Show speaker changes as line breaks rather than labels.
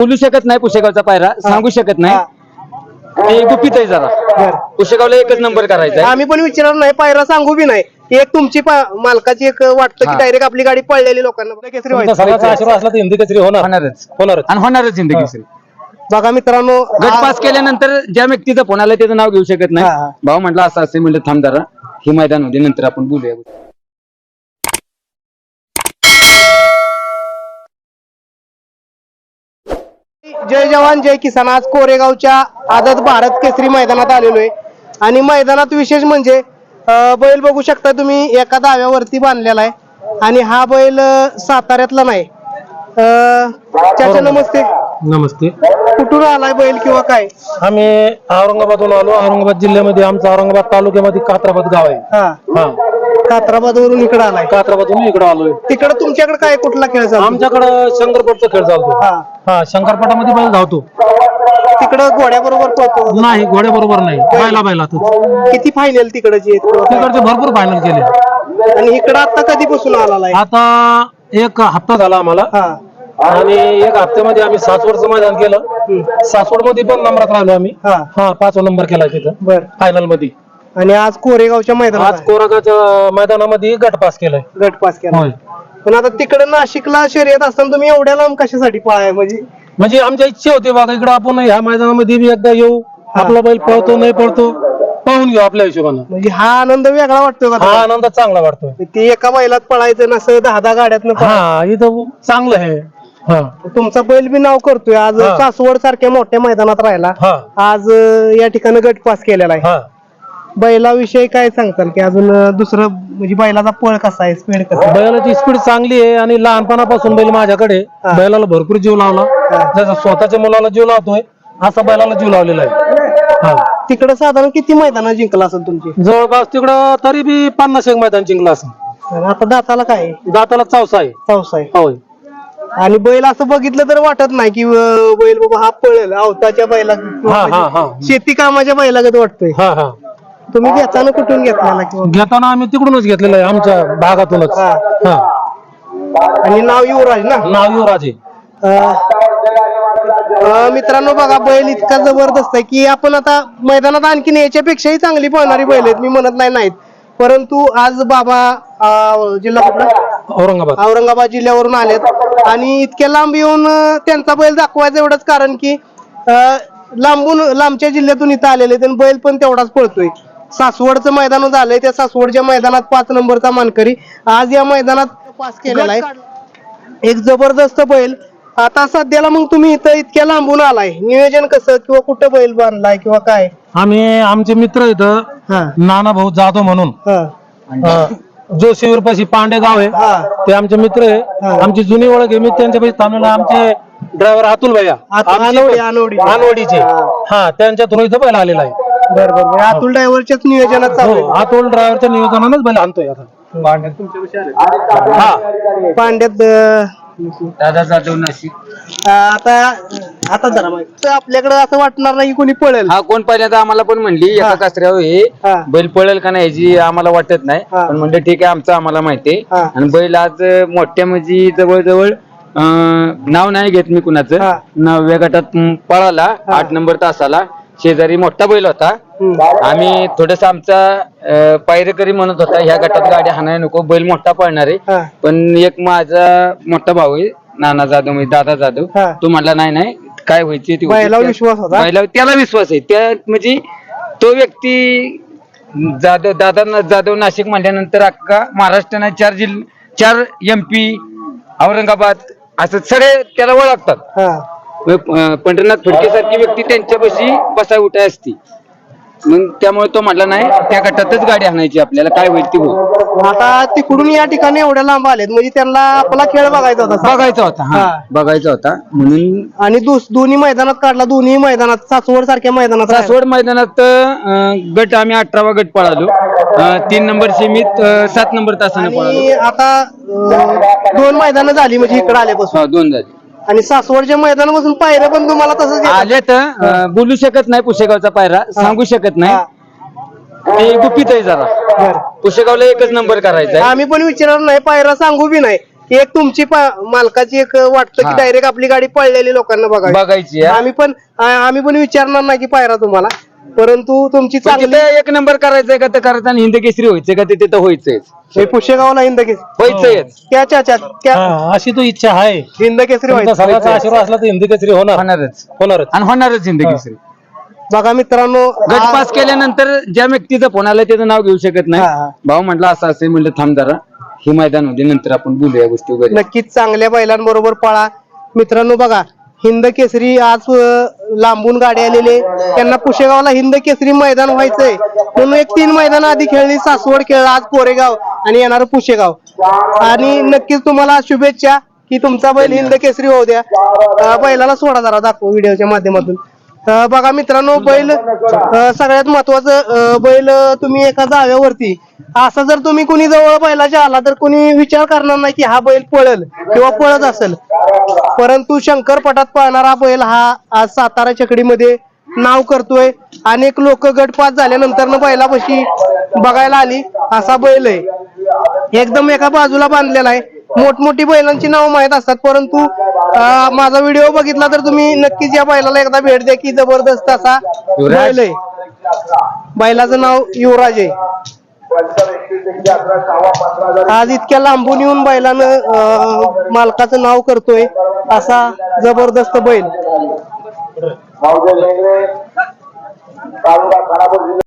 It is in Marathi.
बोलू शकत नाही पुशेगावचा पायरा सांगू शकत नाही. ते गुपित आहे जरा. पुशेगावला एकच नंबर करायचा आहे.
आम्ही पण विचारणार नाही पायरा सांगू बी नाही. एक तुमची पा- मालकाची एक वाटतं की
हा.
डायरेक्ट आपली गाडी पळलेली लोकांना केसरी
तुमचा
व्हायचं
सगळ्याचा आशीर्वाद असला तर हिंदी केसरी होणार.
होणारच.
होणारच.
आणि होणारच जिंदगी श्री
बघा मित्रांनो
गट पास केल्यानंतर ज्या व्यक्तीचा फोन आला त्याचं नाव घेऊ शकत
हा, हा.
नाही भाऊ म्हटलं असं असे म्हणलं थांब जरा. हे मैदान होते नंतर आपण बोलूया.
जय जवान जय किसान. आज कोरेगावच्या आझाद भारत केसरी मैदानात आलेलो आहे. आणि मैदानात विशेष म्हणजे अं, बैल बघू शकता तुम्ही एका दाव्यावरती बांधलेला आहे. आणि हा बैल अं, साताऱ्यातला नाही. अं, चाचा नमस्ते.
नमस्ते.
कुठून आलाय बैल किंवा काय?
आम्ही औरंगाबादहून आलो. औरंगाबाद जिल्ह्यामध्ये आमचं औरंगाबाद तालुक्यामध्ये कात्राबाद गाव आहे.
हा.
हा.
कात्राबाद वरून इकडे आलाय.
कात्राबादहून इकडे आलोय.
तिकडे तुमच्याकडे काय कुठला खेळ चालतो?
आमच्याकडं शंकरपटचा खेळ चालतो.
हा.
हा शंकरपटामध्ये बैल धावतो.
तिकडं घोड्या बरोबर पळतो?
नाही घोड्या बरोबर नाही. बैला. बैला
किती फायनल आहेत किंवा काय?
तिकडचे भरपूर फायनल केले.
आणि इकडं आता कधीपासून आला आहे?
आता एक हप्ता झाला आम्हाला.
हा.
आणि एक हप्त्यामध्ये आम्ही सासवडचं मैदान केलं. सासवडमध्ये पण नंबरात राहिलो आम्ही.
हा.
हा पाचवा नंबर केला तिथं.
बर.
फायनलमध्ये.
आणि आज कोरेगावच्या मैदानात
आज कोरागाच्या मैदानामध्ये गट पास केलाय.
आहे. गट पास केला.
होय.
पण आता तिकडे नाशिकला शर्यत असताना तुम्ही एवढ्या लांब कशासाठी पळाय? म्हणजे
म्हणजे आमच्या इच्छा होती बघा इकडे आपण ह्या मैदानामध्ये बी एकदा येऊ. आपला बैल पळतो नाही पळतो पाहून घेऊ आपल्या हिशोबानं.
म्हणजे हा आनंद वेगळा वाटतोय का
हा आनंद चांगला वाटतोय.
ते एका बैलात पळायचं नसं दहा दहा गाड्यात
हा इथं चांगलं आहे. हा.
तुमचा बैल बी नाव करतोय. आज
हा.
कासवड सारख्या मोठ्या मैदानात राहिला.
हा.
आज अं, या ठिकाणी गट पास केलेला आहे.
हा.
बैलाविषयी काय सांगताल की अजून अं, दुसरं म्हणजे बैलाचा पळ कसा आहे? स्पीड कसं आहे?
बैलाची स्पीड चांगली आहे आणि लहानपणापासून बैल माझ्याकडे
हा.
बैलाला भरपूर जीव लावला. जसं स्वतःच्या मुलाला जीव लावतोय असा बैलाला जीव लावलेला आहे. हा.
तिकडं साधारण किती मैदान जिंकला असेल तुमची?
जवळपास तिकडं तरी बी पन्नास एक मैदान जिंकला असं
आणि आता दाताला काय आहे?
दाताला चौसा आहे.
चौसा आहे.
होय.
आणि बैल असं बघितलं तर वाटत नाही की अं, बैल बाबा हा पळेल अवताच्या बैला
हा हा हा.
शेती कामाच्या बैलागत वाटतोय.
हा हा.
तुम्ही घेताना कुठून घेतलेला किंवा?
घेताना आम्ही तिकडूनच घेतलेलं आहे आमच्या भागातूनच.
हा.
हा.
आणि नाव युवराज ना?
नाव युवराज आहे.
अं, अं, मित्रांनो बघा बैल इतका जबरदस्त आहे की आपण आता मैदानात आणखीन याच्यापेक्षाही चांगली पळणारी बैल आहेत मी म्हणत नाही नाहीत. परंतु आज बाबा अं, जिल्हा कुठला?
औरंगाबाद.
औरंगाबाद जिल्ह्यावरून आलेत. आणि इतक्या लांब येऊन अं, त्यांचा बैल दाखवायचा एवढंच कारण की अं, लांबून लांबच्या जिल्ह्यातून इथं आलेले आहेत आणि बैल पण तेवढाच पळतोय. सासवडचं मैदान झालंय. त्या सासवडच्या मैदानात पाच नंबरचा मानकरी. आज या मैदानात पास केलेला आहे. एक जबरदस्त बैल. आता सध्याला मग तुम्ही इथं इतक्या लांबून आलाय. नियोजन कसं? किंवा कुठं बैल बांधलाय किंवा काय?
आम्ही आमचे मित्र इथं नाना भाऊ जाधव म्हणून.
हा.
जोशीवर पाशी पांडे गाव आहे.
हा.
ते आमचे मित्र आहे.
हा.
आमची जुनी ओळख आहे. मी त्यांच्यापाशी थांबलेलो आहे. आमचे ड्रायव्हर अतुल भैया. अनवडीचे हा. त्यांच्या थ्रू इथं बैल आलेला आहे.
बरं बरं बरं. अतुल ड्रायव्हरच्याच नियोजनात चालू
हो अतुल ड्रायव्हरच्या नियोजनानच बैल आणतोय आता. हा.
पांड्यात अं,
दादा जाधव नाशिक.
आता आता जरा माहिती. आपल्याकडे असं वाटणार नाही कोणी पळेल.
हा कोण पहिल्यांदा आम्हाला पण म्हणली एका कासऱ्यावर हे
हा.
बैल पळेल का नाही याची आम्हाला वाटत नाही.
हा.
पण म्हणलं ठीक आहे आमचं आम्हाला माहिती आहे.
हा.
आणि बैल आज मोठ्या म्हणजे जवळजवळ अं, नाव नाही घेत मी कुणाचं.
हा.
नवव्या गटात म, पळाला. आठ नंबर तासाला. शेजारी मोठा बैल होता. आम्ही थोडस आमचा पायरेकरी म्हणत होता ह्या गटात गाडी हाणाय नको बैल मोठा पळणार आहे. पण एक माझा मोठा भाऊ आहे नाना जाधव म्हणजे दादा जाधव. तो म्हणला नाही नाही काय व्हायचे ते.
विश्वास होता?
त्याला विश्वास आहे त्या म्हणजे तो व्यक्ती जाधव दादा जाधव नाशिक म्हणल्यानंतर अख्खा महाराष्ट्राने चार जिल्हे चार एम पी औरंगाबाद असं सगळे त्याला ओळखतात पंढरीनाथ फडके सारखी व्यक्ती त्यांच्यापाशी बसाय उठाय असती. मग त्यामुळे तो म्हटला नाही त्या गटातच गाडी आणायची आपल्याला काय होईल ती होईल
आता तिकडून या ठिकाणी एवढ्या लांब आलेत म्हणजे त्यांना आपला खेळ बघायचा होता
बघायचा होता हा
हा.
बघायचा होता. म्हणून
आणि दुस दोन्ही मैदानात काढला दोन्ही मैदानात सासवड सारख्या मैदानात.
सासवड मैदानात अं, गट आम्ही अठरावा गट पळालो. अं, तीन नंबर सीमित अं, सात नंबर तासाने
आणि आता अं, दोन मैदानं झाली म्हणजे इकडे आल्यापासून.
हा, दोन झाले.
आणि सासवडच्या मैदानापासून पायऱ्या पण तुम्हाला तसंच येतात.
आले तर बोलू शकत नाही पुशेगावचा पायरा सांगू शकत नाही
हा.
ते गुपित आहे जरा
बरं.
पुशेगावला एकच नंबर करायचा आहे
आम्ही पण विचारणार नाही पायरा सांगू बी नाही एक तुमची पा- मालकाची एक वाटतं की
हा.
डायरेक्ट आपली गाडी पळलेली लोकांना बघावी
बघायची हा.
आम्ही पण आ- आम्ही पण विचारणार नाही की पायरा तुम्हाला परंतु तुमची चांगली
तिथे एक नंबर करायचंय का? तर करायचं आणि हिंद केसरी व्हायचंय का? ते तिथं व्हायचंयच.
हे पुशेगावला हिंद केसरी
व्हायचंयच.
त्या त्या त्या त्या
हा, अशी तो इच्छा आहे.
हिंद केसरी
तुमचा
व्हायचं
सगळ्याचा आशीर्वाद असला तर हिंदी केसरी होणार.
होणारच.
होणारच.
आणि होणारच हिंद केसरी
बघा मित्रांनो
गट
आ-
पास केल्यानंतर ज्या व्यक्तीचा फोन आला त्याचं नाव घेऊ शकत नाही.
हा, हा.
भाऊ म्हटलं असं असेल म्हणलं थांब जरा. हे मैदान होते नंतर आपण बोलूया गोष्टी वगैरे.
नक्कीच चांगल्या बैलांबरोबर पळा. मित्रांनो बघा हिंद केसरी आज लांबून गाडी आलेले त्यांना पुशेगावला हिंद केसरी मैदान व्हायचंय. म्हणून एक तीन मैदान आधी खेळली. सासवड खेळला आज कोरेगाव आणि येणार पुशेगाव. आणि नक्कीच तुम्हाला शुभेच्छा की तुमचा बैल हिंद केसरी होऊ द्या. बैलाला सोडा जरा दाखव व्हिडिओच्या माध्यमातून. बघा मित्रांनो बैल सगळ्यात महत्वाचं बैल तुम्ही एका जाव्यावरती असं जर तुम्ही कुणी जवळ बैलाच्या आला तर कुणी विचार करणार नाही की हा बैल पळल किंवा पळत असेल. परंतु शंकरपटात पळणारा बैल हा आज सातारा चकडीमध्ये नाव करतोय. अनेक लोक गटपात झाल्यानंतर बैलापाशी बघायला आली असा बैल आहे. एकदम एका बाजूला बांधलेला आहे. मोठमोठी बैलांची नाव माहीत असतात परंतु माझा व्हिडिओ बघितला तर तुम्ही नक्कीच या बैलाला एकदा भेट द्या की जबरदस्त असा. बैल आहे. बैलाचं नाव युवराज आहे. आज इतक्या लांबून येऊन बैलानं मालकाचं नाव करतोय असा जबरदस्त बैल.